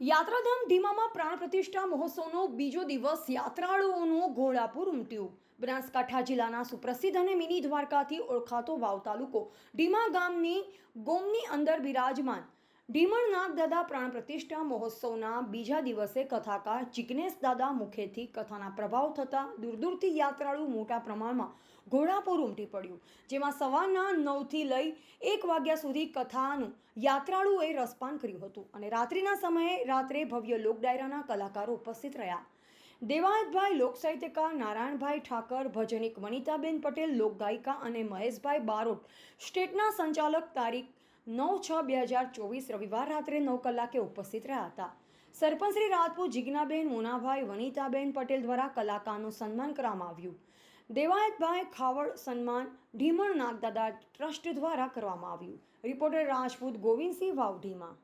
યાત્રાધામ ધીમામાં પ્રાણ પ્રતિષ્ઠા મહોત્સવનો બીજો દિવસ યાત્રાળુઓનું ઘોડાપુર ઉમટ્યું. બનાસકાંઠા જિલ્લાના સુપ્રસિદ્ધ અને મિની દ્વારકાથી ઓળખાતો વાવ તાલુકો ઢીમા ગામની ગોમની અંદર બિરાજમાન ઢીમણ નાગ દાદા પ્રાણ પ્રતિષ્ઠા મહોત્સવના બીજા દિવસે કથાકાર જિજ્ઞેશ દાદા મુખેથી કથાના પ્રભાવ થતાં દૂર દૂરથી યાત્રાળુ મોટા પ્રમાણમાં ઘોડાપુર ઉમટી પડ્યું, જેમાં સવારના નવથી લઈ એક વાગ્યા સુધી કથાનું યાત્રાળુઓએ રસપાન કર્યું હતું અને રાત્રિના સમયે રાત્રે ભવ્ય લોકડાયરાના કલાકારો ઉપસ્થિત રહ્યા. દેવાયતભાઈ લોકસાહિત્યકાર નારાયણભાઈ ઠાકર, ભજનિક વનિતાબેન પટેલ, લોકગાયિકા અને મહેશભાઈ બારોટ, સ્ટેટના સંચાલક તારીખ નવ છ બે હજાર ચોવીસ રવિવાર રાત્રે નવ કલાકે ઉપસ્થિત રહ્યા હતા. સરપંચ શ્રી રાજપૂત જિજ્ઞાબેન મોનાભાઈ, વનિતાબેન પટેલ દ્વારા કલાકારનું સન્માન કરવામાં આવ્યું. દેવાયતભાઈ ખાવડ સન્માન ઢીમણ નાગદાદા ટ્રસ્ટ દ્વારા કરવામાં આવ્યું. રિપોર્ટર રાજપૂત ગોવિંદસિંહ વાવઢીમાં.